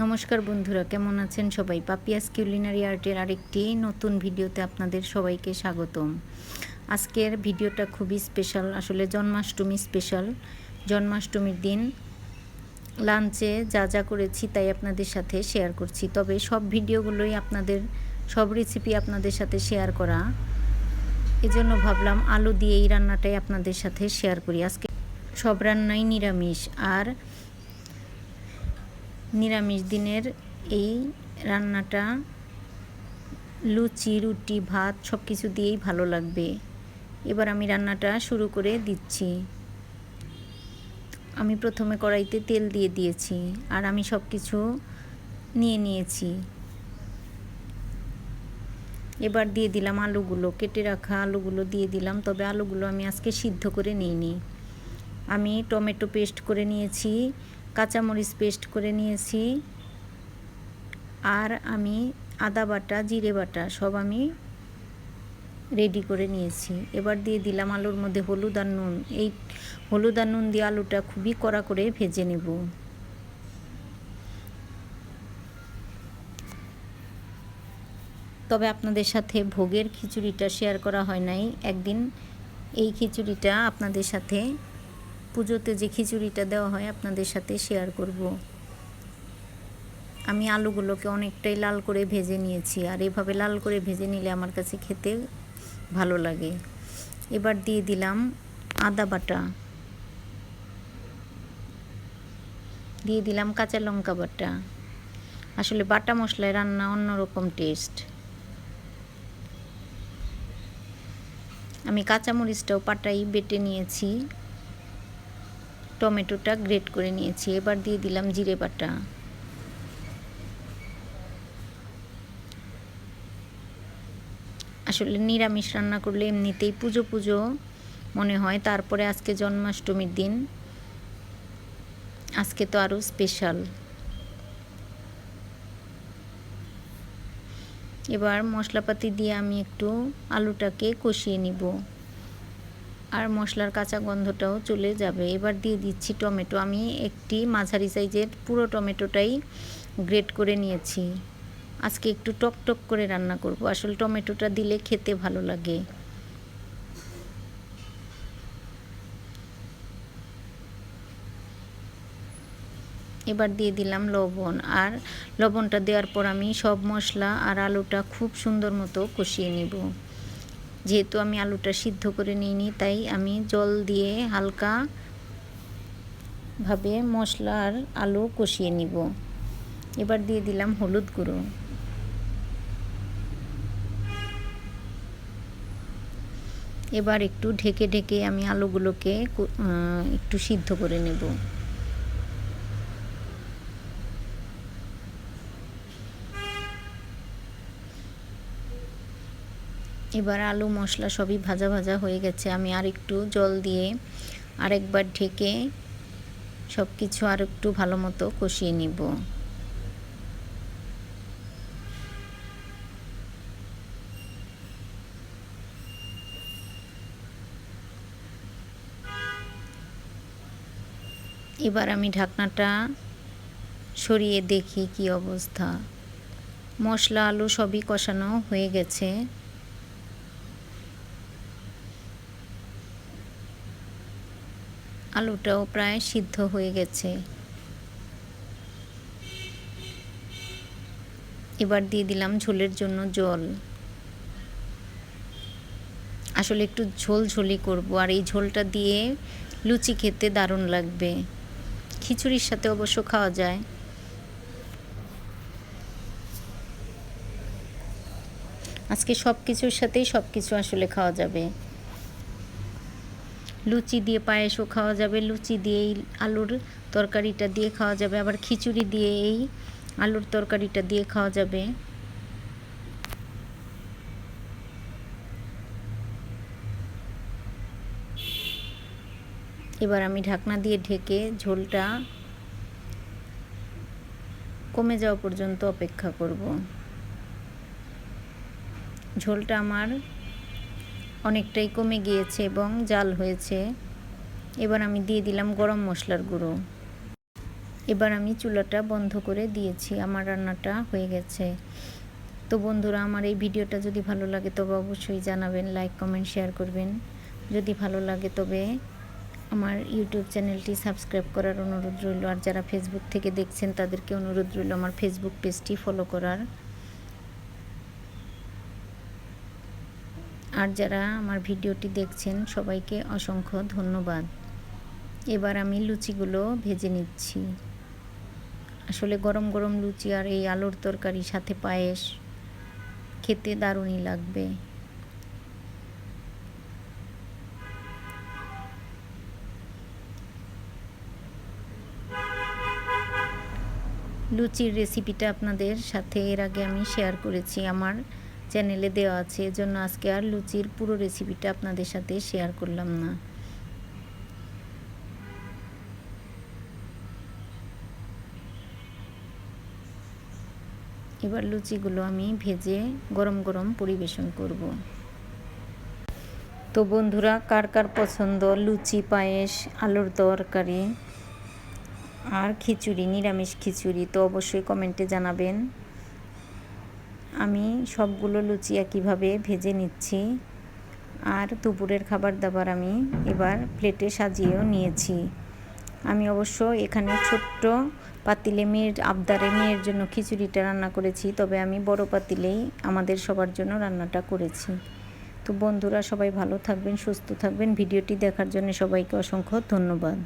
নমস্কার বন্ধুরা, কেমন আছেন সবাই? পাপিয়াস কিউলিনারি আর্টের আরেকটি নতুন ভিডিওতে আপনাদের সবাইকে স্বাগতম। আজকের ভিডিওটা খুবই স্পেশাল আসলে জন্মাষ্টমী স্পেশাল জন্মাষ্টমীর দিন লাঞ্চে যা যা করেছি তাই আপনাদের সাথে শেয়ার করছি। তবে সব ভিডিওগুলোই আপনাদের, সব রেসিপি আপনাদের সাথে শেয়ার করা। এজন্য ভাবলাম আলু দিয়ে এই রান্নাটাই আপনাদের সাথে শেয়ার করি। আজকে সব রান্নাই নিরামিষ। আর নিরামিষ দিনের এই রান্নাটা লুচি, রুটি, ভাত সব কিছু দিয়েই ভালো লাগবে। এবার আমি রান্নাটা শুরু করে দিচ্ছি। আমি প্রথমে কড়াইতে তেল দিয়ে দিয়েছি আর আমি সব কিছু নিয়ে নিয়েছি। এবার দিয়ে দিলাম আলুগুলো, কেটে রাখা আলুগুলো দিয়ে দিলাম, তবে আলুগুলো আমি আজকে সিদ্ধ করে নিইনি। আমি টমেটো পেস্ট করে নিয়েছি কাঁচামরিচ পেস্ট করে নিয়েছি। আর আমি আদা বাটা, জিরে বাটা সব আমি রেডি করে নিয়েছি। এবার দিয়ে দিলাম আলুর মধ্যে হলুদ আর নুন। এই হলুদ আর নুন দিয়ে আলুটা খুবই কড়া করে ভেজে নেব। তবে আপনাদের সাথে ভোগের খিচুড়িটা শেয়ার করা হয় নাই। একদিন এই খিচুড়িটা আপনাদের সাথে পুজোতে যে খিচুড়িটা দেওয়া হয় আপনাদের সাথে শেয়ার করব। আমি আলুগুলোকে অনেকটাই লাল করে ভেজে নিয়েছি, আর এভাবে লাল করে ভেজে নিলে আমার কাছে খেতে ভালো লাগে। এবার দিয়ে দিলাম আদা বাটা। দিয়ে দিলাম কাঁচা লঙ্কা বাটা। আসলে বাটা মশলায় রান্না অন্যরকম টেস্ট আমি কাঁচামরিচটাও পাটাই বেটে নিয়েছি। টমেটোটা গ্রেট করে নিয়েছি। এবার দিয়ে দিলাম জিরে বাটা। আসলে নিরামিষ রান্না করলে এমনিতেই পুজো পুজো মনে হয়। তারপরে আজকে জন্মাষ্টমীর দিন। আজকে তো আরও স্পেশাল এবার মশলাপাতি দিয়ে আমি একটু আলুটাকে কষিয়ে নিব। আর মশলার কাঁচা গন্ধটাও চলে যাবে। এবার দিয়ে দিচ্ছি টমেটো। আমি একটি মাঝারি সাইজের পুরো টমেটোটাই গ্রেট করে নিয়েছি। আজকে একটু টক টক করে রান্না করব। আসলে টমেটোটা দিলে খেতে ভালো লাগে। এবার দিয়ে দিলাম লবণ। আর লবণটা দেওয়ার পর আমি সব মশলা আর আলুটা খুব সুন্দর মতো কষিয়ে নিব। যেহেতু আমি আলুটা সিদ্ধ করে নিইনি, তাই আমি জল দিয়ে হালকা ভাবে মশলা আর আলু কষিয়ে নিব। এবার দিয়ে দিলাম হলুদ গুঁড়ো। এবার একটু ঢেকে ঢেকে আমি আলুগুলোকে একটু সিদ্ধ করে নেব। এবার আলু, মশলা সবই ভাজা ভাজা হয়ে গেছে। আমি আর একটু জল দিয়ে আরেকবার ঢেকে সব কিছু আর একটু ভালো মতো কষিয়ে নিব। এবার আমি ঢাকনাটা সরিয়ে দেখি কি অবস্থা। মশলা, আলু সবই কষানো হয়ে গেছে। আলুটাও প্রায় সিদ্ধ হয়ে গেছে। এবার দিয়ে দিলাম ঝোলের জন্য জল। আসলে একটু ঝোল ঝোলি করব, আর এই ঝোলটা দিয়ে লুচি খেতে দারুণ লাগবে। খিচুড়ির সাথে অবশ্য খাওয়া যায়। আজকে সব কিছুর সাথেই সব কিছু আসলে খাওয়া যাবে। লুচি দিয়ে পায়েসও খাওয়া যাবে। লুচি দিয়ে এই আলুর তরকারিটা দিয়ে খাওয়া যাবে। আবার খিচুড়ি দিয়ে এই আলুর তরকারিটা দিয়ে খাওয়া যাবে। এবার আমি ঢাকনা দিয়ে ঢেকে ঝোলটা কমে যাওয়া পর্যন্ত অপেক্ষা করব। ঝোলটা আমার অনেকটাই কমে গিয়েছে এবং জাল হয়েছে। এবার আমি দিয়ে দিলাম গরম মশলার গুঁড়ো। এবার আমি চুলাটা বন্ধ করে দিয়েছি। আমার রান্নাটা হয়ে গেছে। তো বন্ধুরা, আমার এই ভিডিওটা যদি ভালো লাগে তবে অবশ্যই জানাবেন, লাইক, কমেন্ট, শেয়ার করবেন। যদি ভালো লাগে তবে আমার ইউটিউব চ্যানেলটি সাবস্ক্রাইব করার অনুরোধ রইল। আর যারা ফেসবুক থেকে দেখছেন তাদেরকে অনুরোধ রইল আমার ফেসবুক পেজটি ফলো করার। আর যারা আমার ভিডিওটি দেখছেন, সবাইকে অসংখ্য ধন্যবাদ। এবার আমি লুচিগুলো ভেজে নিচ্ছি। আসলে গরম গরম লুচি আর এই আলুর তরকারি, সাথে পায়েস, খেতে দারুণই লাগবে। লুচির রেসিপিটা আপনাদের সাথে এর আগে আমি শেয়ার করেছি। আমার চ্যানেলে দেওয়া আছে, এজন্য আজকে আর লুচির পুরো রেসিপিটা আপনাদের সাথে শেয়ার করলাম না। এবার লুচিগুলো আমি ভেজে গরম গরম পরিবেশন করব। তো বন্ধুরা, কার কার পছন্দ লুচি, পায়েস, আলুর তরকারি আর খিচুড়ি, নিরামিষ খিচুড়ি, তো অবশ্যই কমেন্টে জানাবেন। আমি সবগুলো লুচি একইভাবে ভেজে নিচ্ছি। আর দুপুরের খাবার দাবার আমি এবার প্লেটে সাজিয়েও নিয়েছি। আমি অবশ্য এখানে ছোট্ট পাতিলে মেয়ের আবদারে মেয়ের জন্য খিচুড়িটা রান্না করেছি, তবে আমি বড় পাতিলেই আমাদের সবার জন্য রান্নাটা করেছি। তো বন্ধুরা সবাই ভালো থাকবেন, সুস্থ থাকবেন। ভিডিওটি দেখার জন্য সবাইকে অসংখ্য ধন্যবাদ।